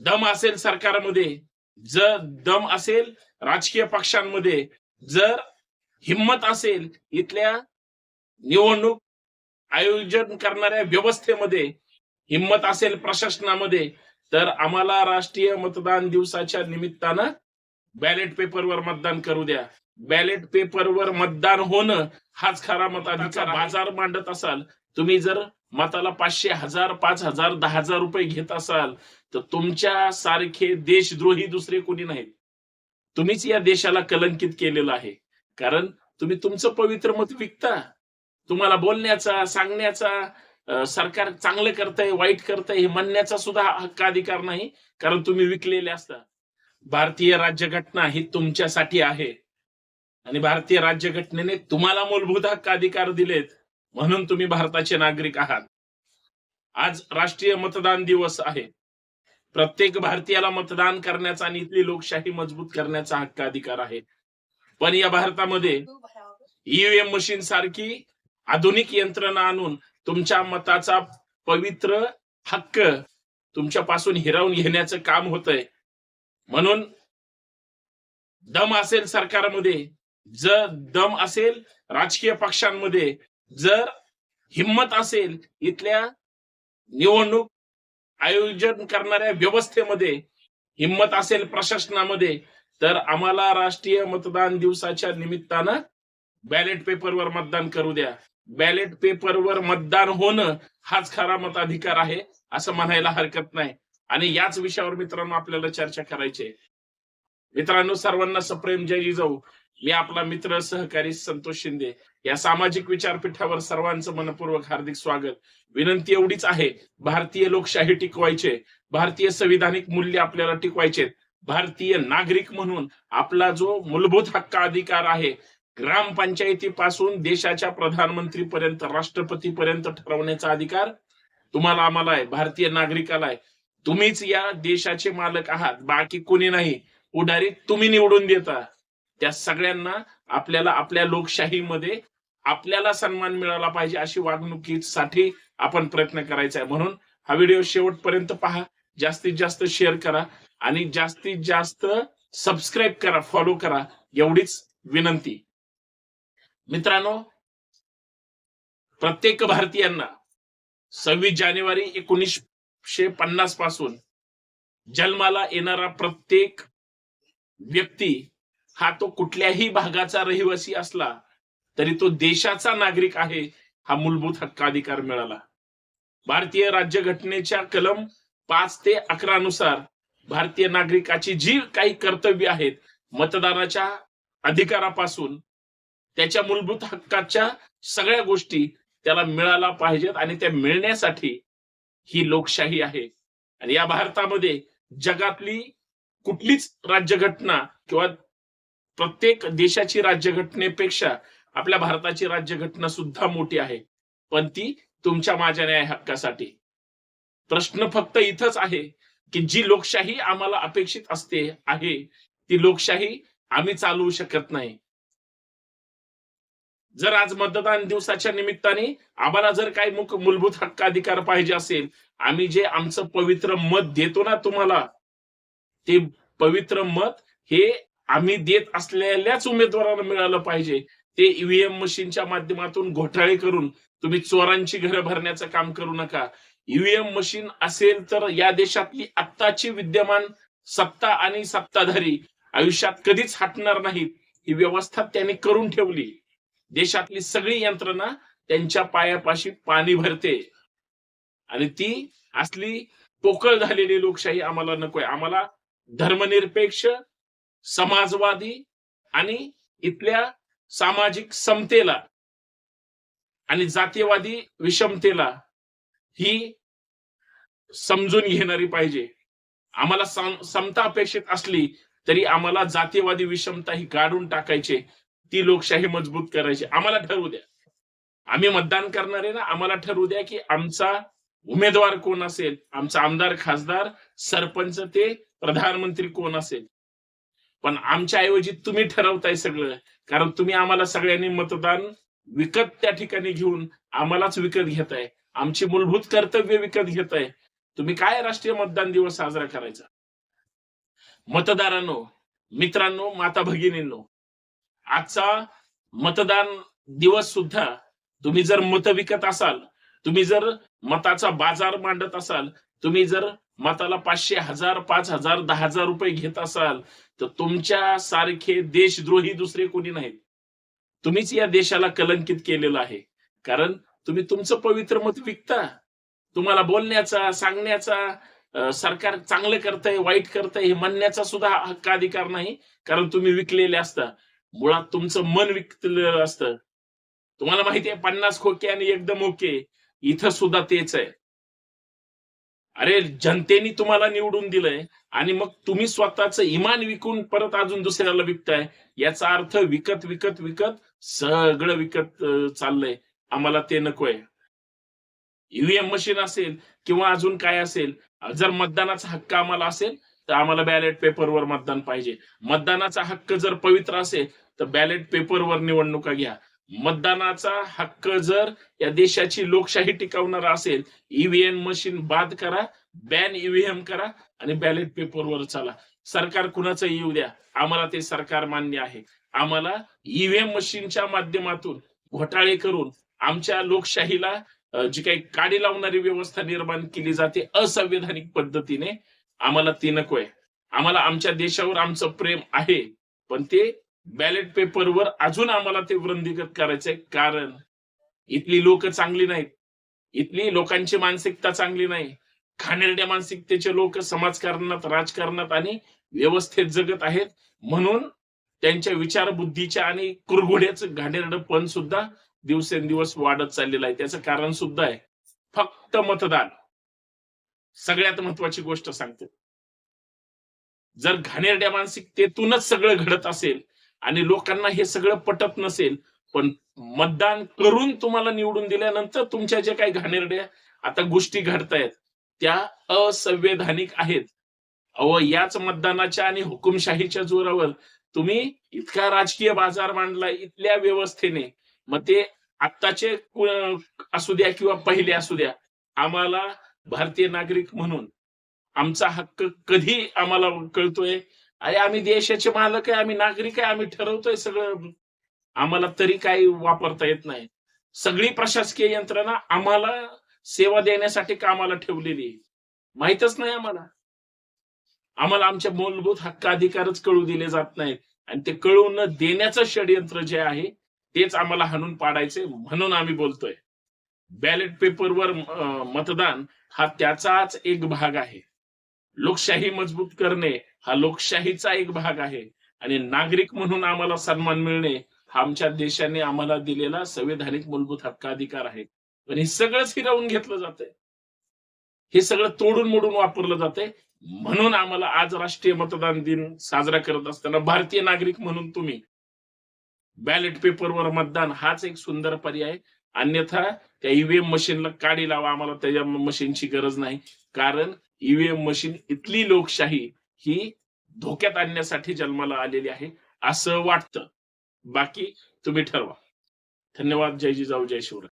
दम असेल सरकारमध्ये जर दम असेल राजकीय पक्षांमध्ये जर हिंमत असेल इथल्या निवडणूक आयोजन करणाऱ्या व्यवस्थेमध्ये हिंमत असेल प्रशासनामध्ये तर आम्हाला राष्ट्रीय मतदान दिवसाच्या निमित्तानं बॅलेट पेपरवर मतदान करू द्या. बॅलेट पेपरवर मतदान होणं हाच खरा मताधिकार. बाजार मांडत असाल तुम्ही जर मताला पाचशे हजार पाच हजार दहा हजार रुपये घेत असाल तर तुमच्या सारखे देशद्रोही दुसरे कोणी नाहीत. तुम्हीच या देशाला कलंकित केलेलं आहे. कारण तुम्ही तुमचं पवित्र मत विकता. तुम्हाला बोलण्याचा सांगण्याचा सरकार चांगलं करतंय वाईट करतंय हे म्हणण्याचा सुद्धा हक्क अधिकार नाही कारण तुम्ही विकलेले असता. भारतीय राज्यघटना ही तुमच्यासाठी आहे. आणि भारतीय राज्यघटनेने तुम्हाला मूलभूत हक्क अधिकार दिलेत. म्हणून तुम्ही भारताचे नागरिक आहात. आज राष्ट्रीय मतदान दिवस आहे. प्रत्येक भारतीयाला मतदान करण्याचा आणि इथली लोकशाही मजबूत करण्याचा हक्क अधिकार आहे. पण या भारतामध्ये ईव्हीएम मशीन सारखी आधुनिक यंत्रणा आणून तुमच्या मताचा पवित्र हक्क तुमच्यापासून हिरावून घेण्याचं काम होतंय. म्हणून दम असेल सरकारमध्ये. जर दम असेल राजकीय पक्षांमध्ये जर हिंमत असेल इथल्या निवडणूक आयोजन करणाऱ्या व्यवस्थेमध्ये हिंमत असेल प्रशासनामध्ये तर आम्हाला राष्ट्रीय मतदान दिवसाच्या निमित्तानं बॅलेट पेपरवर मतदान करू द्या. बॅलेट पेपरवर मतदान होणं हाच खरा मताधिकार आहे असं म्हणायला हरकत नाही. आणि याच विषयावर मित्रांनो आपल्याला चर्चा करायची आहे. मित्रांनो सर्वांना सप्रेम जय जिजाऊ. मी आपला मित्र सहकारी संतोष शिंदे या सामाजिक विचारपीठावर सर्वांचं मनपूर्वक हार्दिक स्वागत. विनंती एवढीच आहे भारतीय लोकशाही टिकवायचे भारतीय संविधानिक मूल्य आपल्याला टिकवायचे भारतीय नागरिक म्हणून आपला जो मूलभूत हक्क अधिकार आहे ग्रामपंचायतीपासून देशाच्या प्रधानमंत्री पर्यंत राष्ट्रपती पर्यंत ठरवण्याचा अधिकार तुम्हाला आम्हाला आहे भारतीय नागरिकाला आहे. तुम्हीच या देशाचे मालक आहात बाकी कोणी नाही. उडारी तुम्ही निवडून देता. त्या सगळ्यांना आपल्याला आपल्या लोकशाहीमध्ये आपल्याला सन्मान मिळाला पाहिजे अशी वागणुकीसाठी आपण प्रयत्न करायचा आहे. म्हणून हा व्हिडिओ शेवटपर्यंत पहा. जास्तीत जास्त शेअर करा आणि जास्तीत जास्त सबस्क्राईब करा फॉलो करा एवढीच विनंती. मित्रांनो प्रत्येक भारतीयांना सव्वीस जानेवारी एकोणीसशे पन्नासपासून जन्माला येणारा प्रत्येक व्यक्ती हा तो कुठल्याही भागाचा रहिवासी असला तरी तो देशाचा नागरिक आहे हा मूलभूत हक्काधिकार मिळाला. भारतीय राज्यघटनेच्या कलम पाच ते अकरा नुसार भारतीय नागरिकाची जी काही कर्तव्य आहेत मतदानाच्या अधिकारापासून त्याच्या मूलभूत हक्काच्या सगळ्या गोष्टी त्याला मिळाला पाहिजेत आणि त्या मिळण्यासाठी ही लोकशाही आहे. आणि या भारतामध्ये जगातली कुठलीच राज्यघटना किंवा प्रत्येक देशाची राज्यघटनेपेक्षा आपल्या भारताची राज्यघटना सुद्धा मोठी आहे. पण ती तुमच्या माझ्या न्याय हक्कासाठी. प्रश्न फक्त इथंच आहे की जी लोकशाही आम्हाला अपेक्षित असते आहे ती लोकशाही आम्ही चालवू शकत नाही. जर आज मतदान दिवसाच्या निमित्ताने आम्हाला जर काही मुख मूलभूत हक्क अधिकार पाहिजे असेल आम्ही जे आमचं पवित्र मत देतो ना तुम्हाला ते पवित्र मत हे आम्ही देत असलेल्याच उमेदवारांना मिळालं पाहिजे. ते ईव्हीएम मशीनच्या माध्यमातून घोटाळे करून तुम्ही चोरांची घरं भरण्याचं काम करू नका. ईव्हीएम मशीन असेल तर या देशातली आत्ताची विद्यमान सत्ता आणि सत्ताधारी आयुष्यात कधीच हटणार नाहीत. ही व्यवस्था त्यांनी करून ठेवली. देशातली सगळी यंत्रणा त्यांच्या पायापाशी पाणी भरते. आणि ती असली पोकळ झालेली लोकशाही आम्हाला नकोय. आम्हाला धर्मनिरपेक्ष समाजवादी आणि इथल्या सामाजिक समतेला आणि जातीयवादी विषमतेला ही समजून घेणारी पाहिजे. आम्हाला समता अपेक्षित असली तरी आम्हाला जातीयवादी विषमता ही काढून टाकायची. ती लोकशाही मजबूत करायची. आम्हाला ठरवू द्या. आम्ही मतदान करणारे ना आम्हाला ठरवू द्या की आमचा उमेदवार कोण असेल? आमचा आमदार खासदार सरपंच ते प्रधानमंत्री कोण असेल? पण आमच्या ऐवजी तुम्ही ठरवताय सगळं. कारण तुम्ही आम्हाला सगळ्यांनी मतदान विकत त्या ठिकाणी घेऊन आम्हालाच विकत घेताय. आमची मूलभूत कर्तव्य विकत घेताय. तुम्ही काय राष्ट्रीय मतदान दिवस साजरा करायचा? मतदारांनो मित्रांनो माता भगिनींनो आजचा मतदान दिवस सुद्धा तुम्ही जर मत विकत असाल तुम्ही जर मताचा बाजार मांडत असाल तुम्ही जर मताला पाचशे हजार पाच हजार दहा हजार रुपये घेत असाल तर तुमच्या सारखे देशद्रोही दुसरे कोणी नाहीत. तुम्हीच या देशाला कलंकित केलेलं आहे. कारण तुम्ही तुमचं पवित्र मत विकता. तुम्हाला बोलण्याचा सांगण्याचा सरकार चांगलं करतंय वाईट करतंय हे म्हणण्याचा सुद्धा हक्काधिकार नाही. कारण तुम्ही विकलेले असता. मुळात तुमचं मन विकलेलं असतं. तुम्हाला माहिती आहे पन्नास खोके आणि एकदम ओके. इथं सुद्धा तेच आहे. अरे जनतेने तुम्हाला निवडून दिलंय आणि मग तुम्ही स्वतःच इमान विकून परत अजून दुसऱ्याला विकताय. याचा अर्थ विकत विकत विकत सगळं विकत चाललंय. आम्हाला ते नकोय. ईव्हीएम मशीन असेल किंवा अजून काय असेल जर मतदानाचा हक्क आम्हाला असेल तर आम्हाला बॅलेट पेपरवर मतदान पाहिजे. मतदानाचा हक्क जर पवित्र असेल तर बॅलेट पेपरवर निवडणुका घ्या. मतदानाचा हक्क जर या देशाची लोकशाही टिकवणार असेल ईव्हीएम मशीन बाद करा बॅन ईव्हीएम करा आणि बॅलेट पेपरवर चला. सरकार कुणाचं येऊ द्या. आम्हाला ते सरकार मान्य आहे. आम्हाला ईव्हीएम मशीनच्या माध्यमातून घोटाळे करून आमच्या लोकशाहीला जी काही काडी लावणारी व्यवस्था निर्माण केली जाते असंवैधानिक पद्धतीने आम्हाला ती नकोय. आम्हाला आमच्या देशावर आमचं प्रेम आहे पण ते बॅलेट पेपरवर अजून आम्हाला ते वृंदीगत करायचंय. कारण इथली लोक चांगली नाहीत. इथली लोकांची मानसिकता चांगली नाही. घाणेरड्या मानसिकतेचे लोक समाजकारणात राजकारणात आणि व्यवस्थेत जगत आहेत. म्हणून त्यांच्या विचारबुद्धीच्या आणि कुरघोड्याचं घाणेरड पण सुद्धा दिवसेंदिवस वाढत चाललेलं आहे. त्याचं कारण सुद्धा आहे. फक्त मतदान. सगळ्यात महत्वाची गोष्ट सांगते. जर घाणेरड्या मानसिकतेतूनच सगळं घडत असेल आणि लोकांना हे सगळं पटत नसेल पण मतदान करून तुम्हाला निवडून दिल्यानंतर तुमच्या ज्या काही घाणेरड्या आता गोष्टी घडतायत त्या असंवैधानिक आहेत. अव याच मतदानाच्या आणि हुकुमशाहीच्या जोरावर तुम्ही इतका राजकीय बाजार मांडला इथल्या व्यवस्थेने. मग ते आत्ताचे असू द्या किंवा पहिले असू द्या आम्हाला भारतीय नागरिक म्हणून आमचा हक्क कधी आम्हाला कळतोय? अरे आम्ही देशाचे मालक आहे आम्ही नागरिक आहे आम्ही ठरवतोय सगळं. आम्हाला तरी काही वापरता येत नाही. सगळी प्रशासकीय यंत्रणा आम्हाला सेवा देण्यासाठी कामाला ठेवलेली आहे. माहितच नाही आम्हाला. आम्हाला आमच्या मूलभूत हक्क अधिकारच कळू दिले जात नाहीत. आणि ते कळू न देण्याचं षडयंत्र जे आहे तेच आम्हाला हाणून पाडायचे म्हणून आम्ही बोलतोय. बॅलेट पेपरवर मतदान हा त्याचाच एक भाग आहे. लोकशाही मजबूत करणे हा लोकशाहीचा एक भाग आहे. आणि नागरिक म्हणून आम्हाला सन्मान मिळणे हा आमच्या देशाने आम्हाला दिलेला संवैधानिक मूलभूत हक्काधिकार आहे. पण हे सगळंच हिरावून घेतलं जातंय. हे सगळं तोडून मोडून वापरलं जातंय. म्हणून आम्हाला आज राष्ट्रीय मतदान दिन साजरा करत असताना भारतीय नागरिक म्हणून तुम्ही बॅलेट पेपरवर मतदान हाच एक सुंदर पर्याय. अन्यथा त्या ईव्हीएम मशीनला काडी लावा आम्हाला त्याच्या मशीनची गरज नाही. कारण ईव्हीएम मशीन इथली लोकशाही ही धोक्यात आणण्यासाठी जन्माला आलेली आहे असं वाटतं. बाकी तुम्ही ठरवा. धन्यवाद. जय जिजाऊ जय शिवराय.